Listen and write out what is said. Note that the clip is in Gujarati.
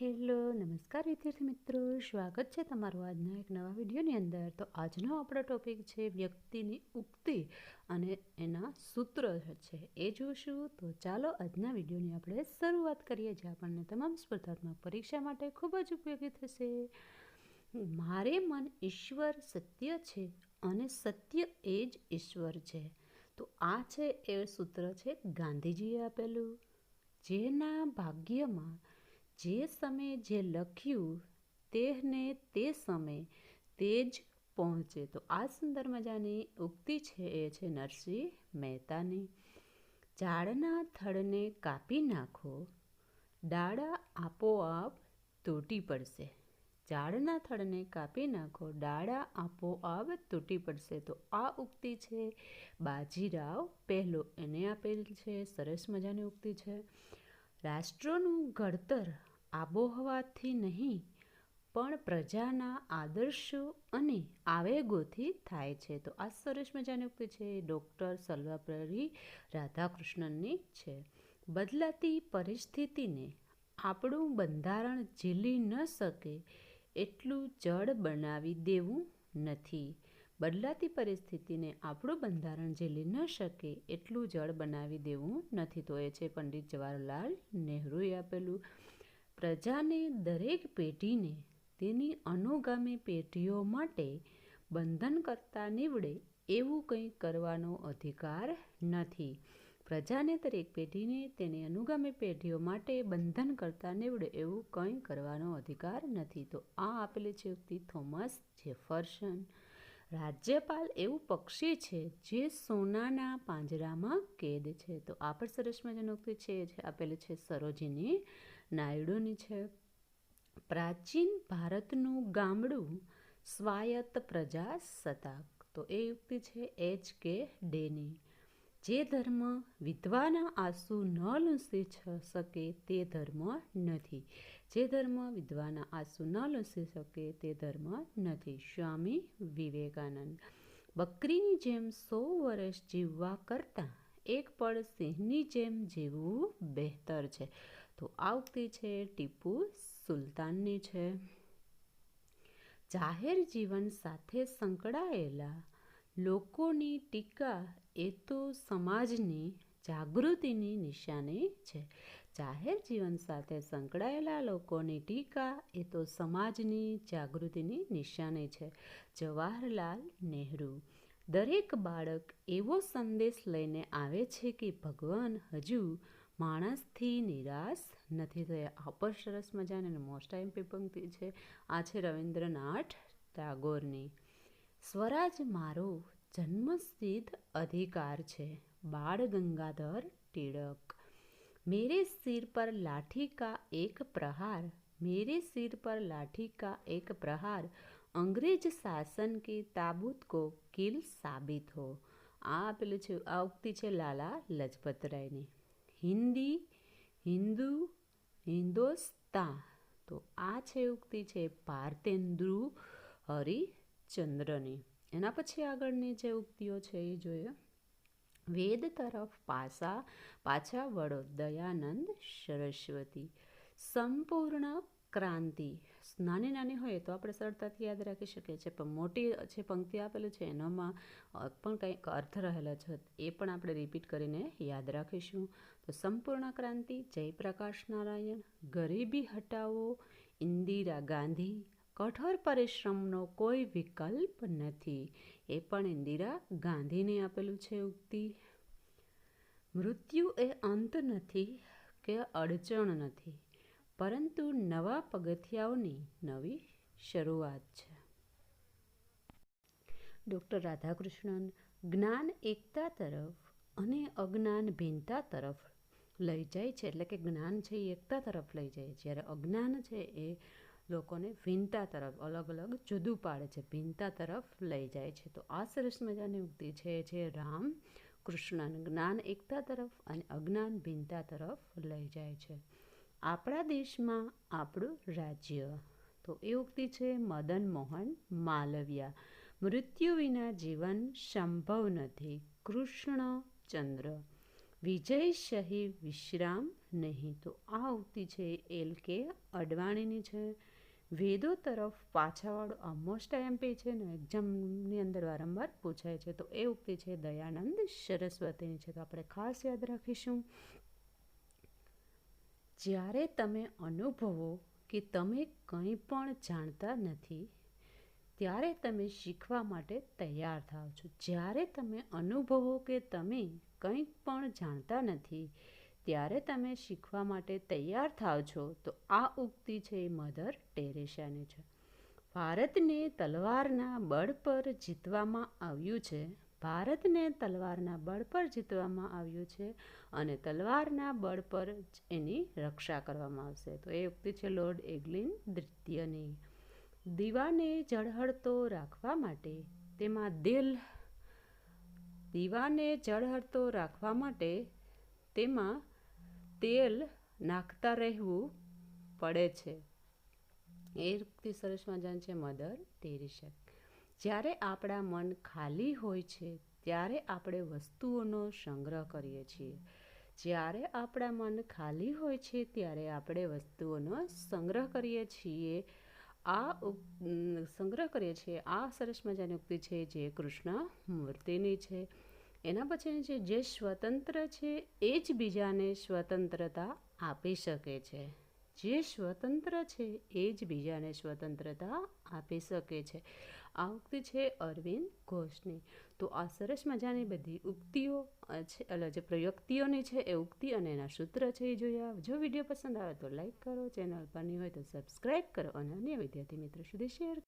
હેલો, નમસ્કાર વિદ્યાર્થી મિત્રો. સ્વાગત છે તમારું આજના એક નવા વિડીયોની અંદર. તો આજનો આપણો ટોપિક છે વ્યક્તિની ઉક્તિ અને એના સૂત્ર છે. એ જોશું. તો ચાલો આજના વિડીયોની આપણે શરૂઆત કરીએ, જે આપણને તમામ સ્પર્ધાત્મક પરીક્ષા માટે ખૂબ જ ઉપયોગી થશે. મારે મન ઈશ્વર સત્ય છે અને સત્ય એ જ ઈશ્વર છે. તો આ છે એ સૂત્ર છે ગાંધીજીએ આપેલું. જેના ભાગ્યમાં જે સમયે જે લખ્યું તેને તે સમયે તે જ પહોંચે. તો આ સુંદર મજાની ઉક્તિ છે એ છે નરસિંહ મહેતાની. ઝાડના થડને કાપી નાખો, ડાળા આપોઆપ તૂટી પડશે. ઝાડના થડને કાપી નાખો, ડાળા આપોઆપ તૂટી પડશે. તો આ ઉક્તિ છે બાજીરાવ પહેલો. એને આપેલ છે, સરસ મજાની ઉક્તિ છે. રાષ્ટ્રોનું ઘડતર આબોહવાથી નહીં, પણ પ્રજાના આદર્શો અને આવેગોથી થાય છે. તો આ સરસ મજાની ઉક્તિ છે. ડૉક્ટર સર્વપલ્લી રાધાકૃષ્ણનની છે. બદલાતી પરિસ્થિતિને આપણું બંધારણ ઝીલી ન શકે એટલું જડ બનાવી દેવું નથી. બદલાતી પરિસ્થિતિને આપણું બંધારણ ઝીલી ન શકે એટલું જળ બનાવી દેવું નથી તો એ છે પંડિત જવાહરલાલ નહેરુએ આપેલું. પ્રજાને દરેક પેઢીને તેની અનુગામી પેઢીઓ માટે બંધન કરતા નીવડે એવું કંઈ કરવાનો અધિકાર નથી. પ્રજાને દરેક પેઢીને તેની અનુગામી પેઢીઓ માટે બંધન કરતા નીવડે એવું કંઈ કરવાનો અધિકાર નથી. તો આ આપેલી છે ઉક્તિ થોમસ જેફરસન. રાજ્યપાલ એવું પક્ષી છે જે સોનાના પાંજરામાં કેદ છે. તો આ પણ સરસ મજાનો ઉક્તિ છે જે આપેલી છે સરોજીની નાયડુની છે. પ્રાચીન ભારતનું ગામડું સ્વાયત્ત પ્રજાસત્તાક. તો એ યુક્તિ છે એચ કે ડેની. જે ધર્મ વિધવાના આંસુ ન લૂંસી શકે તે ધર્મ નથી. જે ધર્મ વિધવાના આંસુ ન લૂંસી શકે તે ધર્મ નથી. સ્વામી વિવેકાનંદ, બકરીની જેમ સો વર્ષ જીવવા કરતાં એક પળ સિંહની જેમ જીવવું બહેતર છે. તો આ છે ટીપુ સુલતાનની છે. જાહેર જીવન સાથે સંકળાયેલા લોકોની ટીકા એ તો સમાજની જાગૃતિની નિશાની છે. જાહેર જીવન સાથે સંકળાયેલા લોકોની ટીકા એ તો સમાજની જાગૃતિની નિશાની છે. જવાહરલાલ નહેરુ. દરેક બાળક એવો સંદેશ લઈને આવે છે કે ભગવાન હજુ માણસથી નિરાશ નથી થયા. આ પણ સરસ મજાને મોસ્ટ આઈમ્પી પંક્તિ છે. આ છે રવિન્દ્રનાથ ટાગોરની. સ્વરાજ મારો જન્મસિદ્ધ અધિકાર છે, બાળ ગંગાધર ટિળક મેરે સિર પર લાઠી કા એક પ્રહાર, મેરે સિર પર લાઠી કા એક પ્રહાર, અંગ્રેજ શાસન કે તાબૂત કો કિલ સાબિત હો. આ પેલું છે, આ ઉક્તિ છે લાલા લજપતરાયની. હિન્દી, હિન્દુ હિન્દોસ્તા તો આ છે ઉક્તિ છે ભારતેન્દુ હરિચંદ્રની એના પછી આગળની જે ઉક્તિઓ છે એ જોઈએ. વેદ તરફ પાસા પાછા વળો દયાનંદ સરસ્વતી. સંપૂર્ણ ક્રાંતિ. નાની નાની હોય તો આપણે સરળતાથી યાદ રાખી શકીએ છીએ, પણ મોટી જે પંક્તિ આપેલું છે એનામાં પણ કંઈક અર્થ રહેલો છે, એ પણ આપણે રિપીટ કરીને યાદ રાખીશું. તો સંપૂર્ણ ક્રાંતિ, જયપ્રકાશ નારાયણ, ગરીબી હટાવો, ઇન્દિરા ગાંધી કઠોર પરિશ્રમનો કોઈ વિકલ્પ નથી. એ પણ ઇન્દિરા ગાંધીને આપેલું છે ઉક્તિ. મૃત્યુ એ અંત નથી કે અડચણ નથી, પરંતુ નવા પગથિયાઓની નવી શરૂઆત છે. ડૉક્ટર રાધાકૃષ્ણન જ્ઞાન એકતા તરફ અને અજ્ઞાન ભિન્નતા તરફ લઈ જાય છે. એટલે કે જ્ઞાન છે એ એકતા તરફ લઈ જાય જ્યારે અજ્ઞાન છે એ લોકોને ભિન્નતા તરફ અલગ અલગ જુદું પાડે છે. ભિન્નતા તરફ લઈ જાય છે. તો આ સરસ મજાની ઉક્તિ છે જે રામ કૃષ્ણ જ્ઞાન એકતા તરફ અને અજ્ઞાન ભિન્નતા તરફ લઈ જાય છે. આપણા દેશમાં આપણું રાજ્ય. તો એ ઉક્તિ છે, મદન મોહન માલવિયા. મૃત્યુ વિના જીવન સંભવ નથી. કૃષ્ણચંદ્ર વિજય શહી વિશ્રામ નહીં. તો આ ઉક્તિ છે એલ કે અડવાણીની છે. વેદો તરફ પાછાવાળો આ મોસ્ટ છે ને એક્ઝામની અંદર વારંવાર પૂછાય છે. તો એ ઉક્તિ છે, દયાનંદ સરસ્વતીની છે. તો આપણે ખાસ યાદ રાખીશું. જ્યારે તમે અનુભવો કે તમે કંઈ પણ જાણતા નથી, ત્યારે તમે શીખવા માટે તૈયાર થાવ છો. જ્યારે તમે અનુભવો કે તમે કંઈ પણ જાણતા નથી ત્યારે તમે શીખવા માટે તૈયાર થાવ છો, તો આ ઉક્તિ છે મધર ટેરેસાની છે. ભારતને તલવારના બળ પર જીતવામાં આવ્યું છે. ભારતને તલવારના બળ પર જીતવામાં આવ્યું છે અને તલવારના બળ પર એની રક્ષા કરવામાં આવશે. તો એ ઉક્તિ છે લોર્ડ એગ્લિન દ્વિતીયની. દીવાને જળહળતો રાખવા માટે, તેમાં દિલ, દીવાને જળહળતો રાખવા માટે તેમાં તેલ નાખતા રહેવું પડે છે. એ ઉક્તિ સરસ મજાનું છે મધર ટેરેસા. જ્યારે આપણા મન ખાલી હોય છે, ત્યારે આપણે વસ્તુઓનો સંગ્રહ કરીએ છીએ. જ્યારે આપણા મન ખાલી હોય છે, ત્યારે આપણે વસ્તુઓનો સંગ્રહ કરીએ છીએ. આ સંગ્રહ કરીએ છીએ. આ સરસ મજાની ઉક્તિ છે જે કૃષ્ણ મૂર્તિની છે. એના પછીની છે જે સ્વતંત્ર છે, એ જ બીજાને સ્વતંત્રતા આપી શકે છે. જે સ્વતંત્ર છે, એ જ બીજાને સ્વતંત્રતા આપી શકે છે. આ ઉક્તિ છે અરવિંદ ઘોષની. તો આ સરસ મજાની બધી ઉક્તિઓ છે, એટલે જે પ્રયુક્તિઓની છે, એ ઉક્તિ અને એના સૂત્ર છે એ જોયા જો વીડિયો પસંદ આવે તો લાઈક કરો, ચેનલ પર નહીં હોય તો સબસ્ક્રાઈબ કરો અને અન્ય વિદ્યાર્થી મિત્રો સુધી શેર